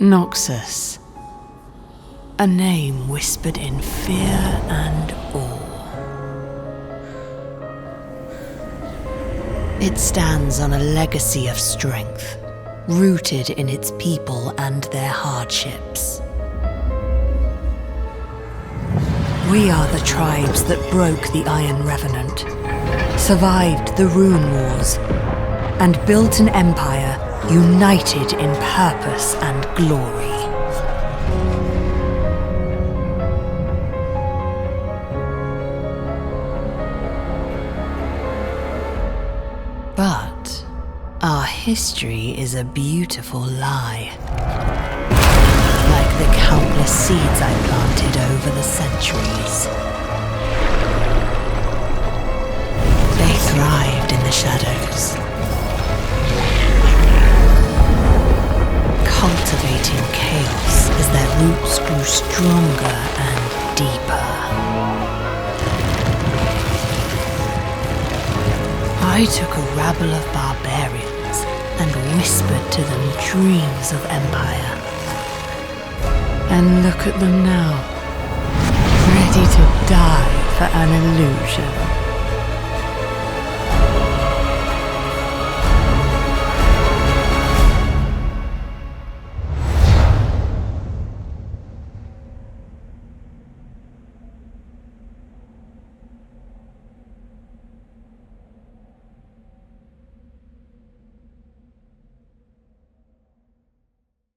Noxus. A name whispered in fear and awe. It stands on a legacy of strength, rooted in its people and their hardships. We are the tribes that broke the Iron Revenant, survived the Rune Wars, and built an empire united in purpose and glory. But our history is a beautiful lie. Like the countless seeds grew stronger and deeper. I took a rabble of barbarians and whispered to them dreams of empire. And look at them now, ready to die for an illusion.